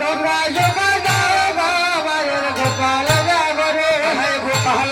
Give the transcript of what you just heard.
Gopal Gopal Gopal